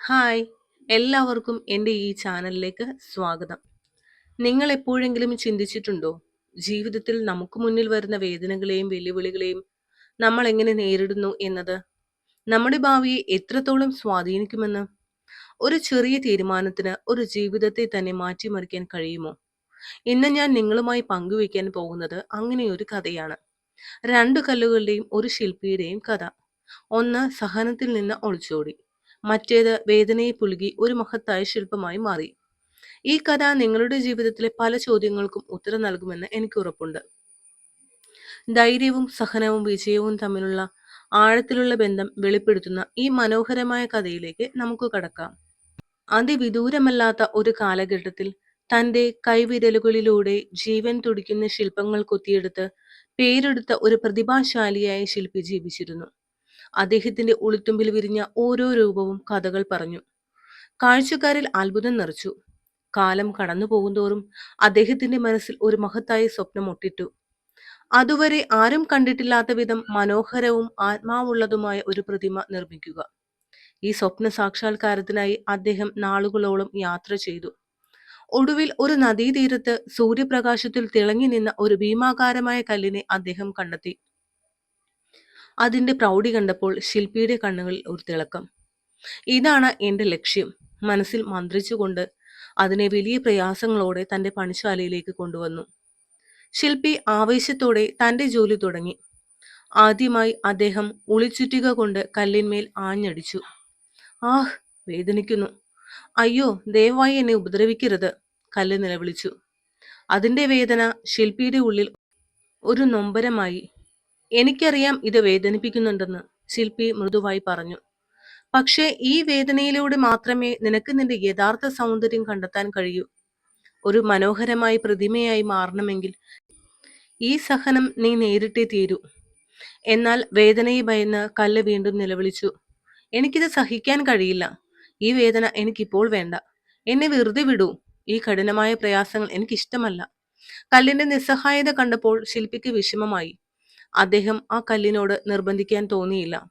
Hi. എല്ലാവർക്കും എന്റെ ഈ ചാനലിലേക്ക് സ്വാഗതം. നിങ്ങൾ എപ്പോഴെങ്കിലും ചിന്തിച്ചിട്ടുണ്ടോ? ജീവിതത്തിൽ നമുക്ക് മുന്നിൽ വരുന്ന വേദനകളെയും വെല്ലുവിളികളെയും നമ്മൾ എങ്ങനെ നേരിടുന്നു എന്നത്? നമ്മുടെ ഭാവിയെ എത്രത്തോളം സ്വാധീനിക്കുമെന്ന്? ഒരു ചെറിയ തീരുമാനത്തിന് ഒരു ജീവിതത്തെ തന്നെ മാറ്റിമറിക്കാൻ കഴിയുമോ? ഇന്ന് ഞാൻ നിങ്ങളുമായി പങ്കുവയ്ക്കാൻ പോകുന്നത് അങ്ങനെ ഒരു കഥയാണ്. രണ്ടു കല്ലുകളുടെയും ഒരു ശില്പിയുടെയും കഥ. ഒന്ന് സഹനത്തിൽ നിന്ന് ഒളിച്ചോടി. മറ്റേത് വേദനയെ പുലുകി ഒരു മഹത്തായ ശില്പമായി മാറി. ഈ കഥ നിങ്ങളുടെ ജീവിതത്തിലെ പല ചോദ്യങ്ങൾക്കും ഉത്തരം നൽകുമെന്ന് എനിക്ക് ഉറപ്പുണ്ട്. ധൈര്യവും സഹനവും വിജയവും തമ്മിലുള്ള ആഴത്തിലുള്ള ബന്ധം വെളിപ്പെടുത്തുന്ന ഈ മനോഹരമായ കഥയിലേക്ക് നമുക്ക് കടക്കാം. അതിവിദൂരമല്ലാത്ത ഒരു കാലഘട്ടത്തിൽ തന്റെ കൈവിരലുകളിലൂടെ ജീവൻ തുടിക്കുന്ന ശില്പങ്ങൾ കൊത്തിയെടുത്ത് പേരെടുത്ത ഒരു പ്രതിഭാശാലിയായ ശില്പി ജീവിച്ചിരുന്നു. അദ്ദേഹത്തിന്റെ ഉളിത്തുമ്പിൽ വിരിഞ്ഞ ഓരോ രൂപവും കഥകൾ പറഞ്ഞു. കാഴ്ചക്കാരിൽ അത്ഭുതം നിറച്ചു. കാലം കടന്നു പോകുന്തോറും അദ്ദേഹത്തിന്റെ മനസ്സിൽ ഒരു മഹത്തായ സ്വപ്നം ഒട്ടിട്ടു. അതുവരെ ആരും കണ്ടിട്ടില്ലാത്ത വിധം മനോഹരവും ആത്മാവുള്ളതുമായ ഒരു പ്രതിമ നിർമ്മിക്കുക. ഈ സ്വപ്ന സാക്ഷാത്കാരത്തിനായി അദ്ദേഹം നാളുകളോളം യാത്ര ചെയ്തു. ഒടുവിൽ ഒരു നദീതീരത്ത് സൂര്യപ്രകാശത്തിൽ തിളങ്ങി നിന്ന ഒരു ഭീമാകാരമായ കല്ലിനെ അദ്ദേഹം കണ്ടെത്തി. അതിന്റെ പ്രൗഢി കണ്ടപ്പോൾ ശില്പിയുടെ കണ്ണുകളിൽ ഒരു തിളക്കം. ഇതാണ് എന്റെ ലക്ഷ്യം. മനസ്സിൽ മന്ത്രിച്ചുകൊണ്ട് അതിനെ വലിയ പ്രയാസങ്ങളോടെ തന്റെ പണിശാലയിലേക്ക് കൊണ്ടുവന്നു. ശില്പി ആവേശത്തോടെ തന്റെ ജോലി തുടങ്ങി. ആദ്യമായി അദ്ദേഹം ഉളിച്ചുറ്റിക കൊണ്ട് കല്ലിന്മേൽ ആഞ്ഞടിച്ചു. ആഹ് വേദനിക്കുന്നു. അയ്യോ ദയവായി എന്നെ ഉപദ്രവിക്കരുത് കല്ല് നിലവിളിച്ചു. അതിന്റെ വേദന ശില്പിയുടെ ഉള്ളിൽ ഒരു നൊമ്പരമായി എനിക്കറിയാം ഇത് വേദനിപ്പിക്കുന്നുണ്ടെന്ന് ശില്പി മൃദുവായി പറഞ്ഞു. പക്ഷേ ഈ വേദനയിലൂടെ മാത്രമേ നിനക്ക് നിന്റെ യഥാർത്ഥ സൗന്ദര്യം കണ്ടെത്താൻ കഴിയൂ. ഒരു മനോഹരമായ പ്രതിമയായി മാറണമെങ്കിൽ ഈ സഹനം നീ നേരിട്ടേ തീരൂ. എന്നാൽ വേദനയെ ഭയന്ന് കല്ല് വീണ്ടും നിലവിളിച്ചു. എനിക്കിത് സഹിക്കാൻ കഴിയില്ല. ഈ വേദന എനിക്കിപ്പോൾ വേണ്ട. എന്നെ വെറുതെ വിടൂ. ഈ കഠിനമായ പ്രയാസങ്ങൾ എനിക്കിഷ്ടമല്ല. കല്ലിന്റെ നിസ്സഹായത കണ്ടപ്പോൾ ശില്പിക്ക് വിഷമമായി. അദ്ദേഹം ആ കല്ലിനോട് നിർബന്ധിക്കാൻ തോന്നിയില്ല.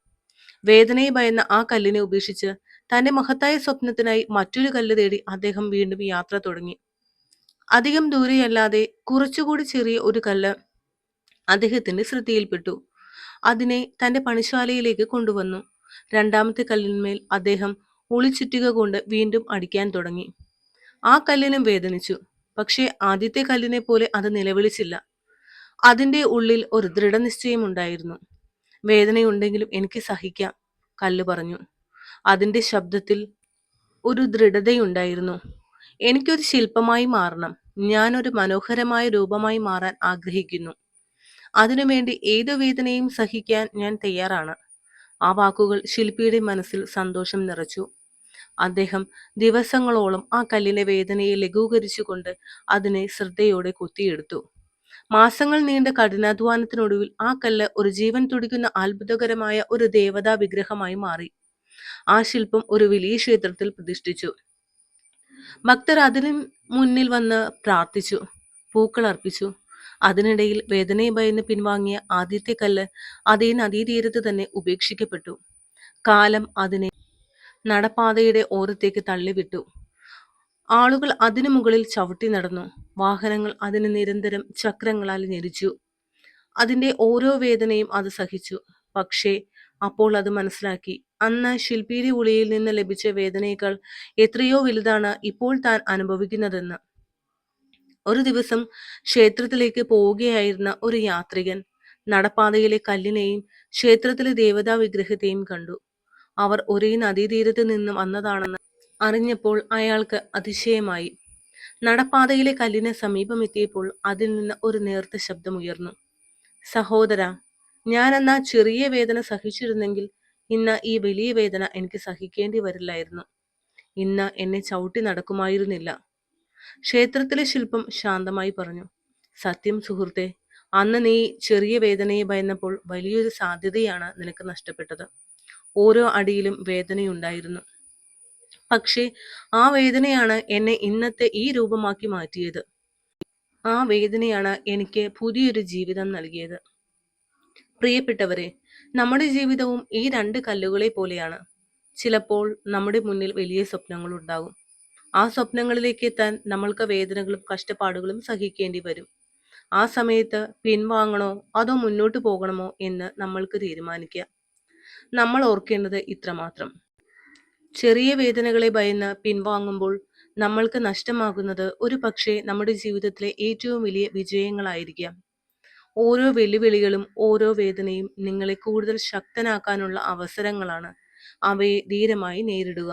വേദനയെ ഭയന്ന ആ കല്ലിനെ ഉപേക്ഷിച്ച് തന്റെ മഹത്തായ സ്വപ്നത്തിനായി മറ്റൊരു കല്ല് തേടി അദ്ദേഹം വീണ്ടും യാത്ര തുടങ്ങി. അധികം ദൂരെയല്ലാതെ കുറച്ചുകൂടി ചെറിയ ഒരു കല്ല് അദ്ദേഹത്തിന്റെ ശ്രദ്ധയിൽപ്പെട്ടു. അതിനെ തന്റെ പണിശാലയിലേക്ക് കൊണ്ടുവന്നു. രണ്ടാമത്തെ കല്ലിന്മേൽ അദ്ദേഹം ഒളിച്ചുറ്റുക കൊണ്ട് വീണ്ടും അടിക്കാൻ തുടങ്ങി. ആ കല്ലിനും വേദനിച്ചു. പക്ഷേ ആദ്യത്തെ കല്ലിനെ പോലെ അത് നിലവിളിച്ചില്ല. അതിന്റെ ഉള്ളിൽ ഒരു ദൃഢനിശ്ചയം ഉണ്ടായിരുന്നു. വേദനയുണ്ടെങ്കിലും എനിക്ക് സഹിക്കാം കല്ല് പറഞ്ഞു. അതിന്റെ ശബ്ദത്തിൽ ഒരു ദൃഢതയുണ്ടായിരുന്നു. എനിക്കൊരു ശില്പമായി മാറണം. ഞാനൊരു മനോഹരമായ രൂപമായി മാറാൻ ആഗ്രഹിക്കുന്നു. അതിനുവേണ്ടി ഏതു വേദനയും സഹിക്കാൻ ഞാൻ തയ്യാറാണ്. ആ വാക്കുകൾ ശില്പിയുടെ മനസ്സിൽ സന്തോഷം നിറച്ചു. അദ്ദേഹം ദിവസങ്ങളോളം ആ കല്ലിലെ വേദനയെ ലഘൂകരിച്ചുകൊണ്ട് അതിനെ ശ്രദ്ധയോടെ കുത്തിയെടുത്തു. മാസങ്ങൾ നീണ്ട കഠിനാധ്വാനത്തിനൊടുവിൽ ആ കല്ല് ഒരു ജീവൻ തുടിക്കുന്ന അത്ഭുതകരമായ ഒരു ദേവതാ വിഗ്രഹമായി മാറി. ആ ശില്പം ഒരു വലിയ ക്ഷേത്രത്തിൽ പ്രതിഷ്ഠിച്ചു. ഭക്തർ അതിന് മുന്നിൽ വന്ന് പ്രാർത്ഥിച്ചു പൂക്കൾ അർപ്പിച്ചു. അതിനിടയിൽ വേദനയെ ഭയന്ന് പിൻവാങ്ങിയ ആദ്യത്തെ കല്ല് അതേ നദീതീരത്ത് തന്നെ ഉപേക്ഷിക്കപ്പെട്ടു. കാലം അതിനെ നടപ്പാതയുടെ ഓരത്തേക്ക് തള്ളിവിട്ടു. ആളുകൾ അതിനു മുകളിൽ ചവിട്ടി നടന്നു. വാഹനങ്ങൾ അതിന് നിരന്തരം ചക്രങ്ങളാൽ ഞെരിച്ചു. അതിന്റെ ഓരോ വേദനയും അത് സഹിച്ചു. പക്ഷേ അപ്പോൾ അത് മനസ്സിലാക്കി. അന്ന് ശില്പിയുടെ ഉളിയിൽ നിന്ന് ലഭിച്ച വേദനയേക്കാൾ എത്രയോ വലുതാണ് ഇപ്പോൾ താൻ അനുഭവിക്കുന്നതെന്ന്. ഒരു ദിവസം ക്ഷേത്രത്തിലേക്ക് പോവുകയായിരുന്ന ഒരു യാത്രികൻ നടപ്പാതയിലെ കല്ലിനെയും ക്ഷേത്രത്തിലെ ദേവതാ വിഗ്രഹത്തെയും കണ്ടു. അവർ ഒരേ നദീതീരത്ത് നിന്നും വന്നതാണെന്ന് അറിഞ്ഞപ്പോൾ അയാൾക്ക് അതിശയമായി. നടപ്പാതയിലെ കല്ലിന് സമീപമെത്തിയപ്പോൾ അതിൽ നിന്ന് ഒരു നേർത്ത ശബ്ദമുയർന്നു. സഹോദര ഞാനെന്ന ചെറിയ വേദന സഹിച്ചിരുന്നെങ്കിൽ ഇന്ന് ഈ വലിയ വേദന എനിക്ക് സഹിക്കേണ്ടി വരില്ലായിരുന്നു. ഇന്ന് എന്നെ ചവിട്ടി നടക്കുമായിരുന്നില്ല. ക്ഷേത്രത്തിലെ ശില്പം ശാന്തമായി പറഞ്ഞു. സത്യം സുഹൃത്തെ അന്ന് നീ ചെറിയ വേദനയെ ഭയന്നപ്പോൾ വലിയൊരു സാധ്യതയാണ് നിനക്ക് നഷ്ടപ്പെട്ടത്. ഓരോ അടിയിലും വേദനയുണ്ടായിരുന്നു. പക്ഷേ ആ വേദനയാണ് എന്നെ ഇന്നത്തെ ഈ രൂപമാക്കി മാറ്റിയത് ആ വേദനയാണ് എനിക്ക് പുതിയൊരു ജീവിതം നൽകിയത് പ്രിയപ്പെട്ടവരെ നമ്മുടെ ജീവിതവും ഈ രണ്ട് കല്ലുകളെ പോലെയാണ് ചിലപ്പോൾ നമ്മുടെ മുന്നിൽ വലിയ സ്വപ്നങ്ങൾ ഉണ്ടാകും ആ സ്വപ്നങ്ങളിലേക്ക് എത്താൻ നമ്മൾക്ക് വേദനകളും കഷ്ടപ്പാടുകളും സഹിക്കേണ്ടി വരും. ആ സമയത്ത് പിൻവാങ്ങണോ അതോ മുന്നോട്ട് പോകണമോ എന്ന് നമ്മൾക്ക് തീരുമാനിക്കാം. നമ്മൾ ഓർക്കേണ്ടത് ഇത്രമാത്രം. ചെറിയ വേദനകളെ ഭയന്ന് പിൻവാങ്ങുമ്പോൾ നമ്മൾക്ക് നഷ്ടമാകുന്നത് ഒരു പക്ഷേ നമ്മുടെ ജീവിതത്തിലെ ഏറ്റവും വലിയ വിജയങ്ങളായിരിക്കാം. ഓരോ വെല്ലുവിളികളും ഓരോ വേദനയും നിങ്ങളെ കൂടുതൽ ശക്തനാക്കാനുള്ള അവസരങ്ങളാണ്. അവയെ ധീരമായി നേരിടുക.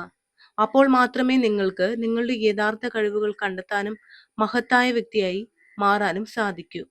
അപ്പോൾ മാത്രമേ നിങ്ങൾക്ക് നിങ്ങളുടെ യഥാർത്ഥ കഴിവുകൾ കണ്ടെത്താനും മഹത്തായ വ്യക്തിയായി മാറാനും സാധിക്കൂ.